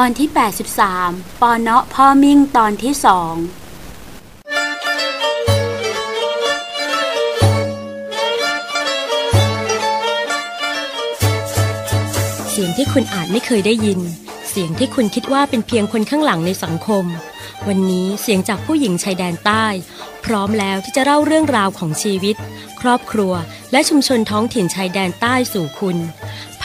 ตอนที่ 83 ปอเนาะพ่อมิ่งตอนที่สองเสียงที่คุณอาจไม่เคยได้ยิน เสียงที่คุณคิดว่าเป็นเพียงคนข้างหลังในสังคม วันนี้เสียงจากผู้หญิงชายแดนใต้ พร้อมแล้วที่จะเล่าเรื่องราวของชีวิต ครอบครัวและชุมชนท้องถิ่นชายแดนใต้สู่คุณ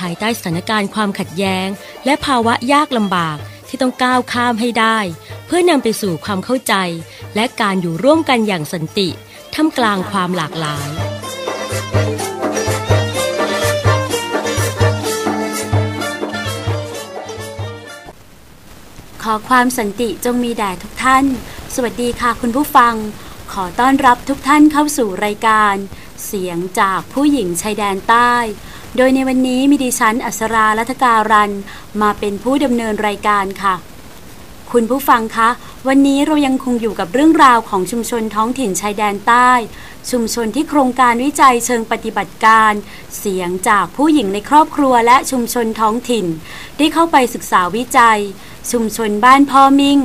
ภายใต้สถานการณ์ความขัดแย้ง และภาวะยากลำบากที่ต้องก้าวข้ามให้ได้ เพื่อนำไปสู่ความเข้าใจ และการอยู่ร่วมกันอย่างสันติท่ามกลางความหลากหลาย ขอความสันติจงมีแด่ทุกท่าน สวัสดีค่ะคุณผู้ฟัง ขอต้อนรับทุกท่านเข้าสู่รายการ เสียงจากผู้หญิงชายแดนใต้ โดยในวันนี้มีดิฉันอัสราลัทการันมาเป็นผู้ดำเนินรายการค่ะ คุณผู้ฟังคะ วันนี้เรายังคงอยู่กับเรื่องราวของชุมชนท้องถิ่นชายแดนใต้ ชุมชนที่โครงการวิจัยเชิงปฏิบัติการ เสียงจากผู้หญิงในครอบครัวและชุมชนท้องถิ่น ได้เข้าไปศึกษาวิจัย ชุมชนบ้านพ่อมิ่ง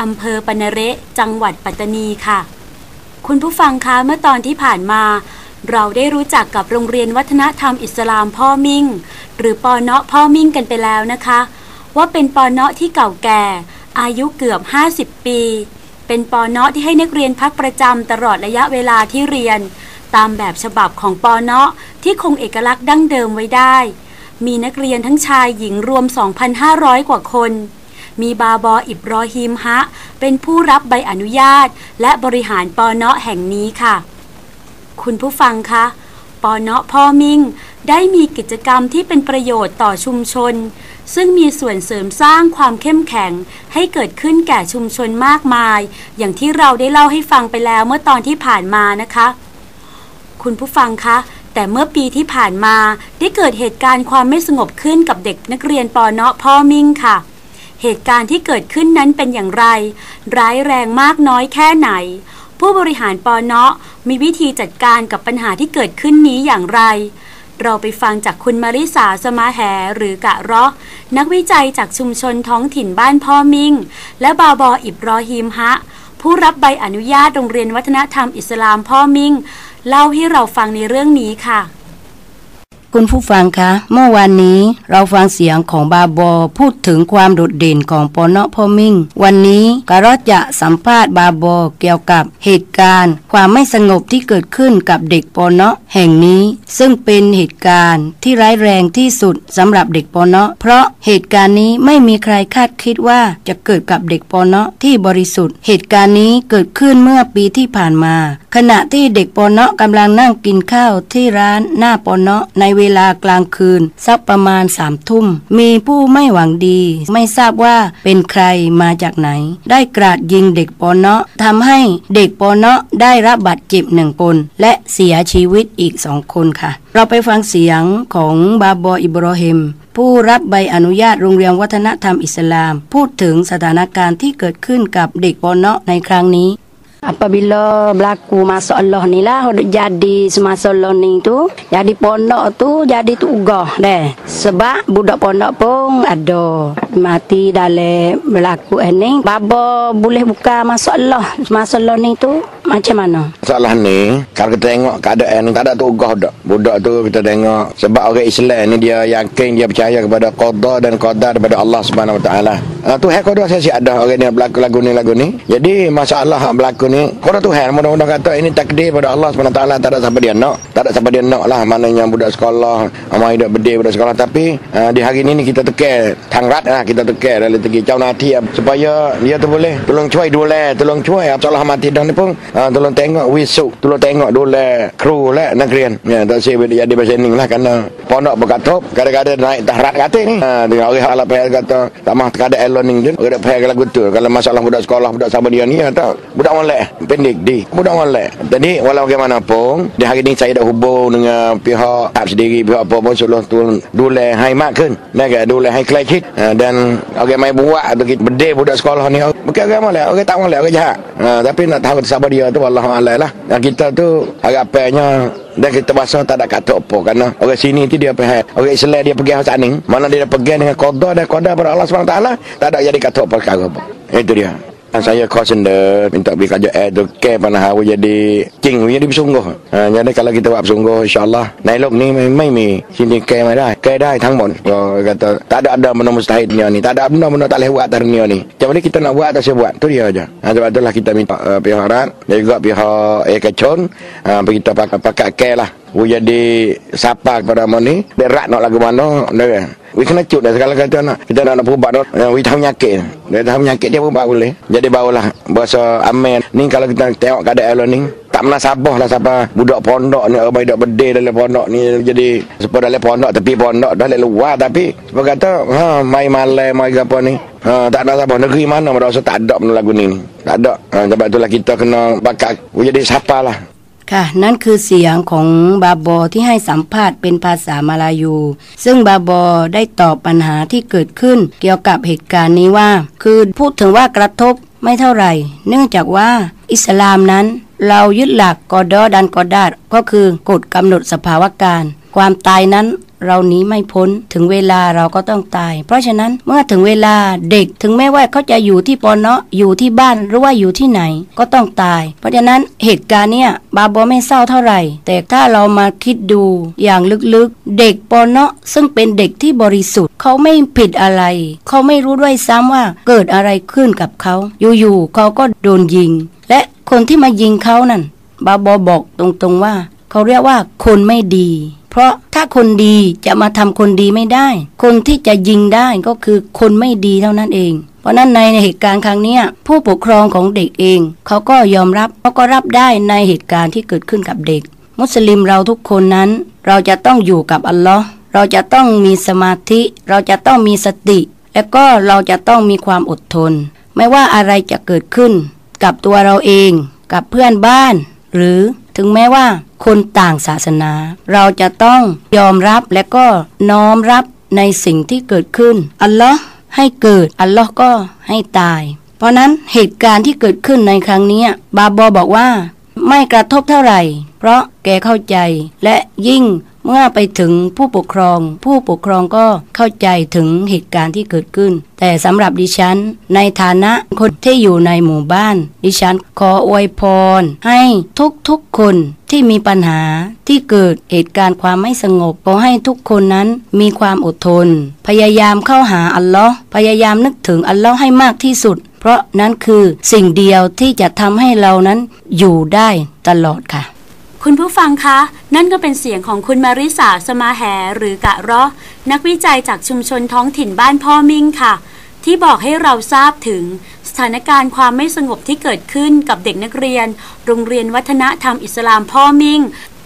อำเภอปนเระจังหวัดปัตตานีค่ะ คุณผู้ฟังคะเมื่อตอนที่ผ่านมา เราได้รู้จักกับโรงเรียนวัฒนธรรมอิสลามพ่อมิ่ง หรือปอเนาะพ่อมิ่งกันไปแล้วนะคะ ว่าเป็นปอเนาะที่เก่าแก่ อายุเกือบ 50 ปี เป็นปอเนาะที่ให้นักเรียนพักประจำตลอดระยะเวลาที่เรียน ตามแบบฉบับของปอเนาะที่คงเอกลักษณ์ดั้งเดิมไว้ได้ มีนักเรียนทั้งชายหญิงรวม 2,500 กว่าคนมีบาบออิบรอฮิมฮะ เป็นผู้รับใบอนุญาต และบริหารปอเนาะแห่งนี้ค่ะ คุณผู้ฟังคะปอเนาะพ่อมิ่ง ได้มีกิจกรรมที่เป็นประโยชน์ต่อชุมชน ซึ่งมีส่วนเสริมสร้างความเข้มแข็ง ให้เกิดขึ้นแก่ชุมชนมากมาย อย่างที่เราได้เล่าให้ฟังไปแล้วเมื่อตอนที่ผ่านมานะคะ คุณผู้ฟังคะ แต่เมื่อปีที่ผ่านมาได้เกิดเหตุการณ์ความไม่สงบขึ้นกับเด็กนักเรียนปอเนาะพ่อมิ่งค่ะ เหตุการณ์ที่เกิดขึ้นนั้นเป็นอย่างไร ร้ายแรงมากน้อยแค่ไหน ผู้บริหารปอเนาะมีวิธีจัดการกับปัญหาที่เกิดขึ้นนี้อย่างไร เราไปฟังจากคุณมาริสาสมาแหหรือกะเรอนักวิจัยจากชุมชนท้องถิ่นบ้านพ่อมิง และบาบออิบรอฮิมฮะ ผู้รับใบอนุญาตโรงเรียนวัฒนธรรมอิสลามพ่อมิง เล่าให้เราฟังในเรื่องนี้ค่ะ คุณผู้ฟังคะ เมื่อวานนี้เราฟังเสียงของบาบอพูดถึงความโดดเด่นของปอเนาะพ่อมิ่ง วันนี้กรอจะสัมภาษณ์บาบอเกี่ยวกับเหตุการณ์ความไม่สงบที่เกิดขึ้นกับเด็กปอเนาะแห่งนี้ ซึ่งเป็นเหตุการณ์ที่ร้ายแรงที่สุดสำหรับเด็กปอเนาะเพราะเหตุการณ์นี้ไม่มีใครคาดคิดว่าจะเกิดกับเด็กปอเนาะที่บริสุทธิ์ เหตุการณ์นี้เกิดขึ้นเมื่อปีที่ผ่านมา ขณะที่เด็กปอเนาะกำลังนั่งกินข้าวที่ร้านหน้าปอเนาะในเวลากลางคืน สักประมาณสามทุ่ม มีผู้ไม่หวังดี ไม่ทราบว่าเป็นใครมาจากไหน ได้กราดยิงเด็กปอเนาะทำให้เด็กปอเนาะได้รับบาดเจ็บหนึ่งคน และเสียชีวิตอีกสองคนค่ะ เราไปฟังเสียงของบาบออิบรอฮิมผู้รับใบอนุญาตโรงเรียนวัฒนธรรมอิสลาม พูดถึงสถานการณ์ที่เกิดขึ้นกับเด็กปอเนาะในครั้งนี้ Apabila berlaku masa Allah ni lah jadi semasa ni tu Jadi pondok tu jadi tugah deh. Sebab budak pondok pun ada. Mati dalam berlaku ini Baba boleh buka masa Allah Masa Allah ni tu macam mana? Masalah ni Kalau kita tengok keadaan Tak ada tugah dak. Budak tu kita tengok Sebab orang Islam ni Dia yakin Dia percaya kepada Qadar dan Qadar Daripada Allah subhanahu wa ta'ala uh, Tuhan kau saya siap ada Orang ni berlaku lagu ni lagu ni. Jadi masalah yang berlaku ni Kau dah Tuhan Mudah-mudahan kata Ini takdir pada Allah ta'ala Tak ada siapa dia nak. Tak ada siapa dia nak lah Maknanya budak sekolah Amal hidup berdeh budak sekolah. Tapi uh, di hari ni ni Kita tekir Tangrat lah Kita tekir Dalam tegi Cau nanti Supaya dia tu boleh Tolong cuai dulu Tolong cuai. Salah mati dah ni pun uh, tolong tengok wisuk tolong tengok dulu kru lah nak krian ya tak sih jadi bahasa ni lah kerana pondok berkatup kadang-kadang naik tahrat kata ni. Ha dengan orang payah kata tak mah kada learning tu orang payah lagu tu. Kalau masalah budak sekolah budak sama dia ni ya tak? Budak molek pendek di. Budak molek jadi walau bagaimanapun di hari ni saya dah hubung dengan pihak app sendiri pihak apa pun suluh tu dulu hai mak kan nak dulu hai kelai kit. Ha, dan orang main buat begitu berde budak sekolah ni. Bukan orang molek orang tak molek orang jahat. Ha, tapi nak tahu siapa dia tu Allah Allah lah. Kita tu harapannya Dan kita bahasa tak ada kata apa Kerana orang sini tu dia pergi Orang Islam dia pergi hasil ni Mana dia pergi dengan qadar dan qadar pada Allah SWT Tak ada jadi kata apa perkara apa. Itu dia saya kau senda minta beri kajian eh tu ke panah hawa jadi cing jadi bersungguh. Ha, jadi kalau kita buat bersungguh insyaallah nailok ni mai mi sini ke mai dah. Ke dah tang. Oh, kata tak ada ada benda mustahil dunia ni. Tak ada benda-benda tak boleh buat dunia ni. Macam mana kita nak buat tak saya buat. Tu dia aja. Ha, sebab itulah kita minta uh, pihak harat dan juga pihak eh kacon ha, kita pakai pakai ke lah. Oh, jadi siapa kepada mon ni. Berat nak lagu mana. Dia We kena cut dah segala kata nak kita nak nak perubat dah. Yang we tahu nyakit. Dia tahu nyakit dia perubat boleh. Jadi barulah bahasa amin. Ni kalau kita tengok keadaan lo ni tak pernah sabah lah siapa budak pondok ni orang budak berde dalam pondok ni jadi sebab dalam pondok tepi pondok dah luar tapi sebab kata ha mai malai mai apa ni ha tak ada sabah negeri mana merasa tak ada lagu ni tak ada ha, sebab itulah kita kena bakat jadi siapa lah ค่ะ นั่นคือเสียงของบาบอที่ให้สัมภาษณ์เป็นภาษามาลายู ซึ่งบาบอได้ตอบปัญหาที่เกิดขึ้น เกี่ยวกับเหตุการณ์นี้ว่า คือพูดถึงว่ากระทบไม่เท่าไหร่ เนื่องจากว่าอิสลามนั้น เรายึดหลักกอดอดันกอดาดก็คือกฎกำหนดสภาวะการ ความตายนั้น เราหนีไม่พ้นถึงเวลาเราก็ต้องตาย เพราะฉะนั้นเมื่อถึงเวลาเด็กถึงแม้ว่าเขาจะอยู่ที่ปอนเนาะอยู่ที่บ้านหรือว่าอยู่ที่ไหนก็ต้องตาย เพราะฉะนั้นเหตุการณ์เนี่ยบาบอไม่เศร้าเท่าไหร่ แต่ถ้าเรามาคิดดูอย่างลึกๆ เด็กปอนเนาะซึ่งเป็นเด็กที่บริสุทธิ์เขาไม่ผิดอะไร เขาไม่รู้ด้วยซ้ำว่าเกิดอะไรขึ้นกับเขาอยู่ๆเขาก็โดนยิง และคนที่มายิงเขานั่นบาบอบอกตรงๆว่า เขาเรียกว่าคนไม่ดี เพราะ ถ้าคนดีจะมาทำคนดีไม่ได้ คนที่จะยิงได้ก็คือคนไม่ดีเท่านั้นเอง เพราะนั้นในเหตุการณ์ครั้งนี้ผู้ปกครองของเด็กเอง เขาก็ยอมรับเขาก็รับได้ในเหตุการณ์ที่เกิดขึ้นกับเด็ก มุสลิมเราทุกคนนั้น เราจะต้องอยู่กับอัลลอฮ์เราจะต้องมีสมาธิ เราจะต้องมีสติ และก็เราจะต้องมีความอดทน ไม่ว่าอะไรจะเกิดขึ้น กับตัวเราเอง กับเพื่อนบ้าน หรือถึงแม้ว่า คนต่างศาสนา เราจะต้องยอมรับและก็น้อมรับในสิ่งที่เกิดขึ้น อัลลอฮ์ให้เกิด อัลลอฮ์ก็ให้ตาย เพราะนั้นเหตุการณ์ที่เกิดขึ้นในครั้งนี้ บาบอบอกว่า ไม่กระทบเท่าไหร่ เพราะแกเข้าใจและยิ่ง เมื่อไปถึงผู้ปกครอง ผู้ปกครองก็เข้าใจถึงเหตุการณ์ที่เกิดขึ้น แต่สำหรับดิฉัน ในฐานะคนที่อยู่ในหมู่บ้าน ดิฉันขออวยพร ให้ทุกๆคนที่มีปัญหาที่เกิดเหตุการณ์ความไม่สงบ ขอให้ทุกคนนั้นมีความอดทน พยายามเข้าหาอัลลอฮ์พยายามนึกถึงอัลลอฮ์ให้มากที่สุด เพราะนั้นคือสิ่งเดียวที่จะทำให้เรานั้นอยู่ได้ตลอดค่ะ คุณผู้ฟังคะ นั่นก็เป็นเสียงของคุณมาริสาสมาแหหรือกะราะนักวิจัยจากชุมชนท้องถิ่นบ้านพ่อมิ่งค่ะ ที่บอกให้เราทราบถึงสถานการณ์ความไม่สงบที่เกิดขึ้นกับเด็กนักเรียน โรงเรียนวัฒนธรรมอิสลามพ่อมิ่ง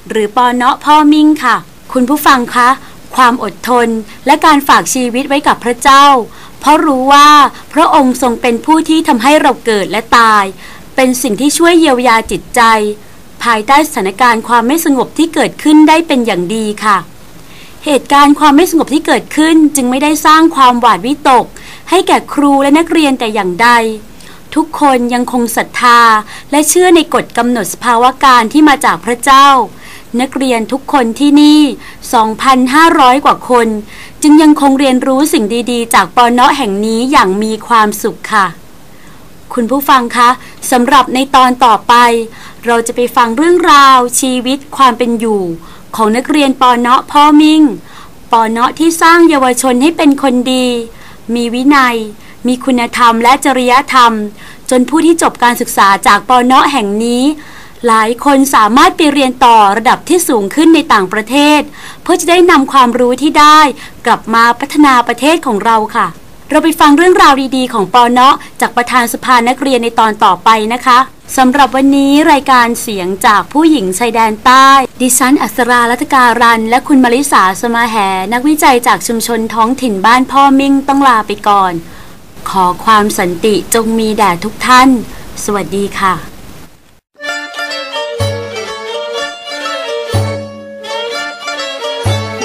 หรือปอเนาะพ่อมิ่งค่ะ คุณผู้ฟังคะ ความอดทนและการฝากชีวิตไว้กับพระเจ้า เพราะรู้ว่าพระองค์ทรงเป็นผู้ที่ทำให้เราเกิดและตาย เป็นสิ่งที่ช่วยเยียวยาจิตใจ ภายใต้สถานการณ์ความไม่สงบที่เกิดขึ้นได้เป็นอย่างดีค่ะ เหตุการณ์ความไม่สงบที่เกิดขึ้นจึงไม่ได้สร้างความหวาดวิตก ให้แก่ครูและนักเรียนแต่อย่างใด ทุกคนยังคงศรัทธาและเชื่อในกฎกำหนดสภาวะการที่มาจากพระเจ้า นักเรียนทุกคนที่นี่ 2,500 กว่าคน จึงยังคงเรียนรู้สิ่งดีๆ จากปอนเนาะแห่งนี้อย่างมีความสุขค่ะคุณผู้ฟังคะสำหรับในตอนต่อไป เราจะไปฟังเรื่องราว ชีวิตความเป็นอยู่ ของนักเรียนปอเนาะพ่อมิ่งปอเนาะที่สร้างเยาวชนให้เป็นคนดี มีวินัย มีคุณธรรมและจริยธรรม จนผู้ที่จบการศึกษาจากปอเนาะแห่งนี้ หลายคนสามารถไปเรียนต่อระดับที่สูงขึ้นในต่างประเทศ เพื่อจะได้นำความรู้ที่ได้ กลับมาพัฒนาประเทศของเราค่ะ เราไปฟังเรื่องราวดีๆ ของปอเนาะจากประธานสภานักเรียนในตอนต่อไปนะคะสำหรับวันนี้รายการเสียงจากผู้หญิงชายแดนใต้ ดิฉันอัสราลัตการัน และคุณมาริสาสมาแห นักวิจัยจากชุมชนท้องถิ่นบ้านพ่อมิ่งต้องลาไปก่อน ขอความสันติจงมีแด่ทุกท่าน สวัสดีค่ะ